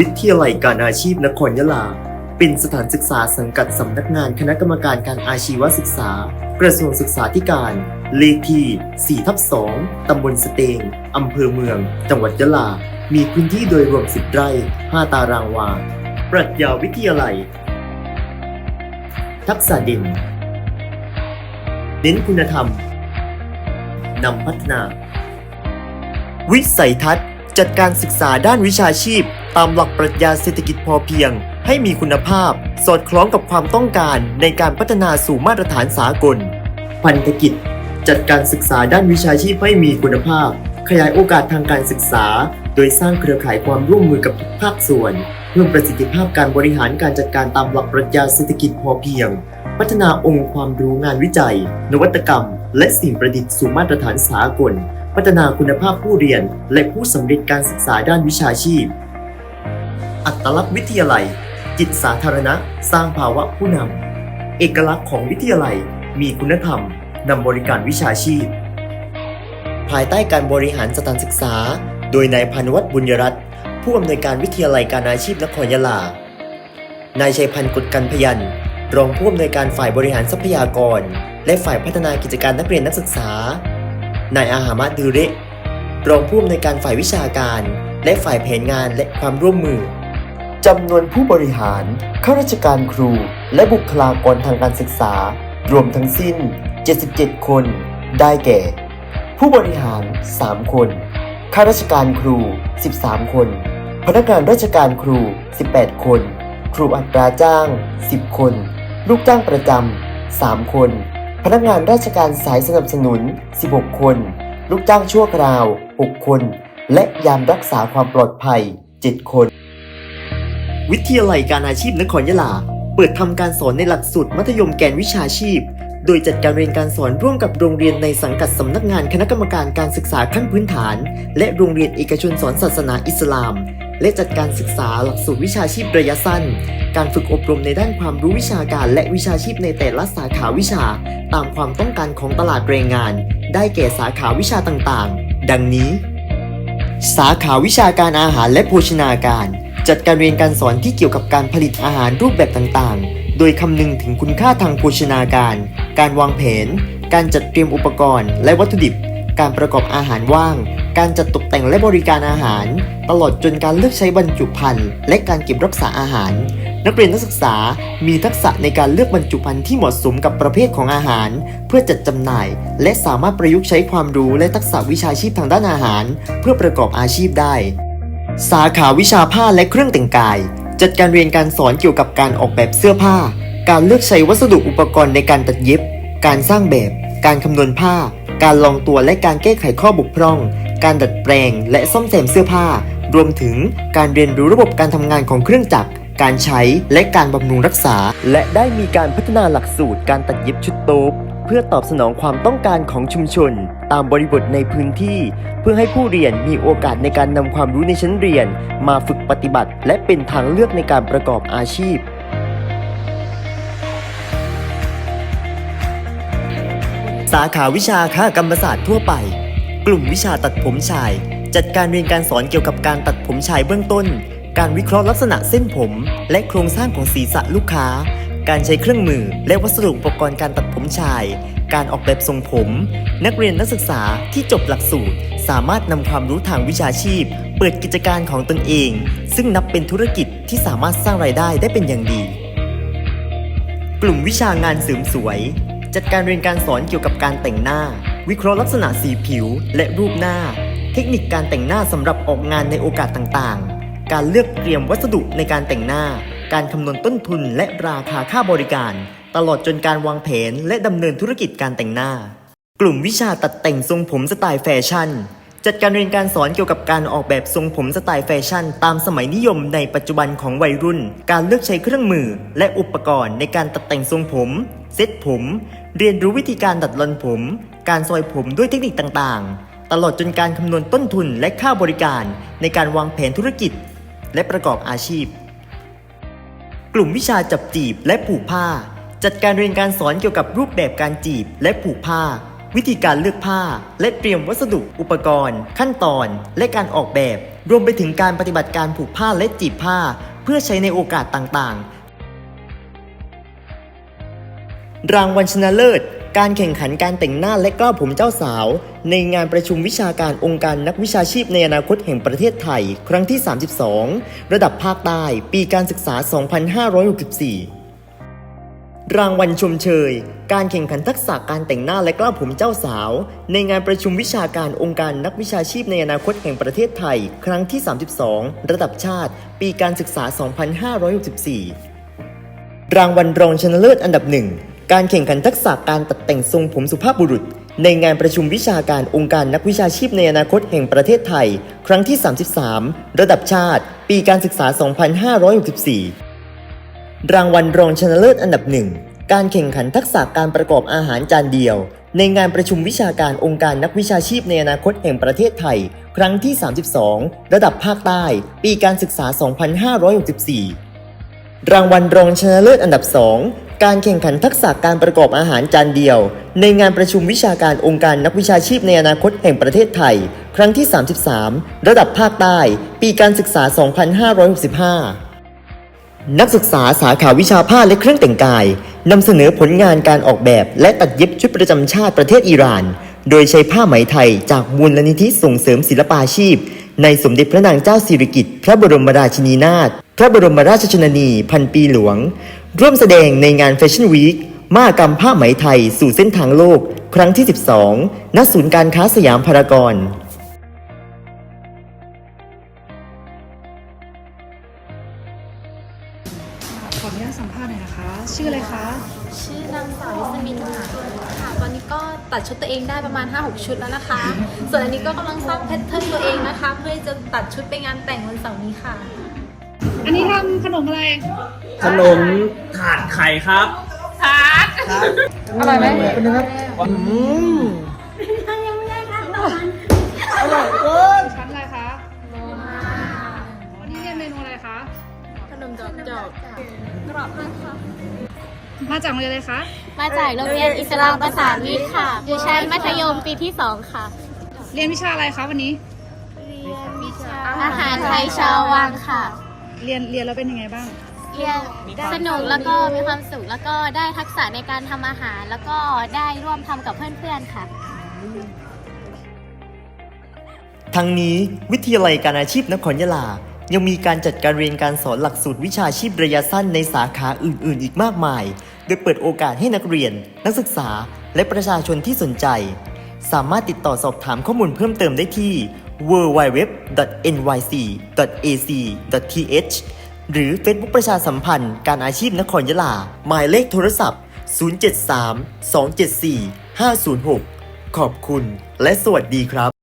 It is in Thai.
วิทยาลัยการอาชีพนครยะลา เป็นสถานศึกษาสังกัดสำนักงานคณะกรรมการการอาชีวศึกษา กระทรวงศึกษาธิการ เลขที่4ทับ2ตำบลสเตงอำเภอเมือง จังหวัดยะลา มีพื้นที่โดยรวม 10 ไร่ 5 ตารางวา ปรัชญาวิทยาลัย ทักษะเด่น เน้นคุณธรรม นำพัฒนา วิสัยทัศน์จัดการศึกษาด้านวิชาชีพ ตามหลักปรัชญาเศรษฐกิจพอเพียง ให้มีคุณภาพ สอดคล้องกับความต้องการในการพัฒนาสู่มาตรฐานสากล พันธกิจ จัดการศึกษาด้านวิชาชีพให้มีคุณภาพ ขยายโอกาสทางการศึกษา โดยสร้างเครือข่ายความร่วมมือกับทุกภาคส่วนเพิ่มประสิทธิภาพการบริหารการจัดการตามหลักปรัชญาเศรษฐกิจพอเพียง พัฒนาองค์ความรู้งานวิจัย นวัตกรรม และสิ่งประดิษฐ์สู่มาตรฐานสากล พัฒนาคุณภาพผู้เรียน และผู้สำเร็จการศึกษาด้านวิชาชีพ อัตลักษณ์วิทยาลัย จิตสาธารณะ สร้างภาวะผู้นำ เอกลักษณ์ของวิทยาลัย มีคุณธรรมนำบริการวิชาชีพ ภายใต้การบริหารสถานศึกษา โดยนายพานวัฒน์บุญยรัตน์ผู้อำนวยการวิทยาลัยการอาชีพนครยะลา นายชัยพันธ์กฎกันพยันรองผู้อำนวยการฝ่ายบริหารทรัพยากร และฝ่ายพัฒนากิจการนักเรียนนักศึกษา นายอาหามะดือเรรองผู้อำนวยการฝ่ายวิชาการ และฝ่ายแผนงานและความร่วมมือ จำนวนผู้บริหาร ข้าราชการครู และบุคลากรทางการศึกษา รวมทั้งสิ้น 77 คน ได้แก่ ผู้บริหาร 3 คน ข้าราชการครู 13 คน พนักงานราชการครู 18 คน ครูอัตราจ้าง 10 คน ลูกจ้างประจำ 3 คน พนักงานราชการสายสนับสนุน 16 คน ลูกจ้างชั่วคราว 6 คน และยามรักษาความปลอดภัย 7 คน วิทยาลัยการอาชีพนครยะลา เปิดทำการสอนในหลักสูตรมัธยมแกนวิชาชีพ โดยจัดการเรียนการสอนร่วมกับโรงเรียนในสังกัดสำนักงานคณะกรรมการการศึกษาขั้นพื้นฐาน และโรงเรียนเอกชนสอนศาสนาอิสลาม และจัดการศึกษาหลักสูตรวิชาชีพระยะสั้น การฝึกอบรมในด้านความรู้วิชาการและวิชาชีพในแต่ละสาขาวิชา ตามความต้องการของตลาดแรงงาน ได้แก่สาขาวิชาต่างๆ ดังนี้ สาขาวิชาการอาหารและโภชนาการ จัดการเรียนการสอนที่เกี่ยวกับการผลิตอาหารรูปแบบต่างๆ โดยคำนึงถึงคุณค่าทางโภชนาการ การวางแผน การจัดเตรียมอุปกรณ์ และวัตถุดิบ การประกอบอาหารว่าง การจัดตกแต่งและบริการอาหาร ตลอดจนการเลือกใช้บรรจุภัณฑ์และการเก็บรักษาอาหาร นักเรียนนักศึกษามีทักษะในการเลือกบรรจุภัณฑ์ที่เหมาะสมกับประเภทของอาหาร เพื่อจัดจำหน่าย และสามารถประยุกต์ใช้ความรู้และทักษะวิชาชีพทางด้านอาหาร เพื่อประกอบอาชีพได้ สาขาวิชาผ้าและเครื่องแต่งกาย จัดการเรียนการสอนเกี่ยวกับการออกแบบเสื้อผ้า การเลือกใช้วัสดุอุปกรณ์ในการตัดเย็บ การสร้างแบบ การคำนวณผ้า การลองตัวและการแก้ไขข้อบกพร่อง การดัดแปลง และซ่อมแซมเสื้อผ้า รวมถึงการเรียนรู้ระบบการทำงานของเครื่องจักรการใช้และการบำรุงรักษา และได้มีการพัฒนาหลักสูตรการตัดเย็บชุดโต๊ะ เพื่อตอบสนองความต้องการของชุมชน ตามบริบทในพื้นที่ เพื่อให้ผู้เรียนมีโอกาสในการนำความรู้ในชั้นเรียน มาฝึกปฏิบัติ และเป็นทางเลือกในการประกอบอาชีพสาขาวิชาค้ากรรมศาสตร์ทั่วไป กลุ่มวิชาตัดผมชาย จัดการเรียนการสอนเกี่ยวกับการตัดผมชายเบื้องต้น การวิเคราะห์ลักษณะเส้นผม และโครงสร้างของศีรษะลูกค้า การใช้เครื่องมือ และวัสดุอุปกรณ์การตัดผมชาย การออกแบบทรงผม นักเรียนนักศึกษาที่จบหลักสูตร สามารถนำความรู้ทางวิชาชีพ เปิดกิจการของตนเอง ซึ่งนับเป็นธุรกิจที่สามารถสร้างรายได้ได้เป็นอย่างดี กลุ่มวิชางานเสริมสวย จัดการเรียนการสอนเกี่ยวกับการแต่งหน้า วิเคราะห์ลักษณะสีผิว และรูปหน้า เทคนิคการแต่งหน้าสำหรับออกงานในโอกาสต่างๆ การเลือกเตรียมวัสดุในการแต่งหน้า การคำนวณต้นทุนและราคาค่าบริการ ตลอดจนการวางแผนและดำเนินธุรกิจการแต่งหน้า กลุ่มวิชาตัดแต่งทรงผมสไตล์แฟชั่น จัดการเรียนการสอนเกี่ยวกับการออกแบบทรงผมสไตล์แฟชั่น ตามสมัยนิยมในปัจจุบันของวัยรุ่น การเลือกใช้เครื่องมือ และอุปกรณ์ในการตัดแต่งทรงผม เซ็ตผม เรียนรู้วิธีการดัดลอนผม การซอยผมด้วยเทคนิคต่างๆ ตลอดจนการคำนวณต้นทุนและค่าบริการ ในการวางแผนธุรกิจ และประกอบอาชีพ กลุ่มวิชาจับจีบและผูกผ้า จัดการเรียนการสอนเกี่ยวกับรูปแบบการจีบและผูกผ้า วิธีการเลือกผ้า และเตรียมวัสดุอุปกรณ์ ขั้นตอน และการออกแบบ รวมไปถึงการปฏิบัติการผูกผ้าและจีบผ้า เพื่อใช้ในโอกาสต่างๆ รางวัลชนะเลิศ การแข่งขันการแต่งหน้าและกล้าวผมเจ้าสาว ในงานประชุมวิชาการองค์การนักวิชาชีพในอนาคตแห่งประเทศไทย ครั้งที่ 32 ระดับภาคใต้ปีการศึกษา 2564 รางวัลชมเชย การแข่งขันทักษะการแต่งหน้าและกล้าวผมเจ้าสาว ในงานประชุมวิชาการองค์การนักวิชาชีพในอนาคตแห่งประเทศไทย ครั้งที่ 32 ระดับชาติ ปีการศึกษา 2564 รางวัลรองชนะเลิศอันดับหนึ่ง การแข่งขันทักษะการตัดแต่งทรงผมสุภาพบุรุษ ในงานประชุมวิชาการองค์การนักวิชาชีพในอนาคตแห่งประเทศไทย ครั้งที่ 33 ระดับชาติ ปีการศึกษา 2564 รางวัลรองชนะเลิศอันดับหนึ่งการแข่งขันทักษะการประกอบอาหารจานเดียว ในงานประชุมวิชาการองค์การนักวิชาชีพในอนาคตแห่งประเทศไทย ครั้งที่ 32 ระดับภาคใต้ ปีการศึกษา 2564 รางวัลรองชนะเลิศอันดับ 2 การแข่งขันทักษะการประกอบอาหารจานเดียว ในงานประชุมวิชาการองค์การนักวิชาชีพในอนาคตแห่งประเทศไทย ครั้งที่ 33 ระดับภาคใต้ ปีการศึกษา 2565 นักศึกษาสาขาวิชาผ้าและเครื่องแต่งกายนำเสนอผลงานการออกแบบและตัดเย็บชุดประจำชาติประเทศอิหร่าน โดยใช้ผ้าไหมไทยจากมูลนิธิส่งเสริมศิลปาชีพ ในสมเด็จพระนางเจ้าสิริกิติ์พระบรมราชินีนาถพระบรมราชชนนีพันปีหลวง ร่วมแสดงในงานแฟชั่นวีคมหกรรมผ้าไหมไทยสู่เส้นทางโลก ครั้งที่ 12 ณ ศูนย์การค้าสยามพารากอนขออนุญาตสัมภาษณ์หน่อยนะคะ ชื่ออะไรคะ ชื่อนางสาวลิสมินค่ะค่ะ ตอนนี้ก็ตัดชุดตัวเองได้ประมาณ 5-6 ชุดแล้วนะคะ ส่วนอันนี้ก็กำลังสร้างแพทเทิร์นตัวเองนะคะ เพื่อจะตัดชุดไปงานแต่งวันเสาร์นี้ค่ะ อันนี้ทำขนมอะไรขนมถาดไข่ครับอร่อยไหมอืมชั้นอะไรคะวันนี้เรียนเมนูอะไรคะขนมดอกจอกกรอบมากค่ะมาจากโรงเรียนอะไรคะมาจากโรงเรียนอิสลามประสานมิตรค่ะ อยู่ชั้นมัธยมปีที่2ค่ะ เรียนวิชาอะไรคะวันนี้อาหารไทยชาววังค่ะ เรียนเรียนแล้วเป็นยังไงบ้าง เรียนสนุกแล้วก็มีความสุขแล้วก็ได้ทักษะในการทำอาหาร แล้วก็ได้ร่วมทำกับเพื่อนๆค่ะ ทั้งนี้วิทยาลัยการอาชีพนครยะลา ยังมีการจัดการเรียนการสอนหลักสูตรวิชาชีพระยะสั้นในสาขาอื่น ๆ อีกมากมาย โดยเปิดโอกาสให้นักเรียน นักศึกษา และประชาชนที่สนใจ สามารถติดต่อสอบถามข้อมูลเพิ่มเติมได้ที่ www.nyc.ac.th หรือ Facebook ประชาสัมพันธ์การอาชีพนครยะลา หมายเลขโทรศัพท์ 073 274 506 ขอบคุณและสวัสดีครับ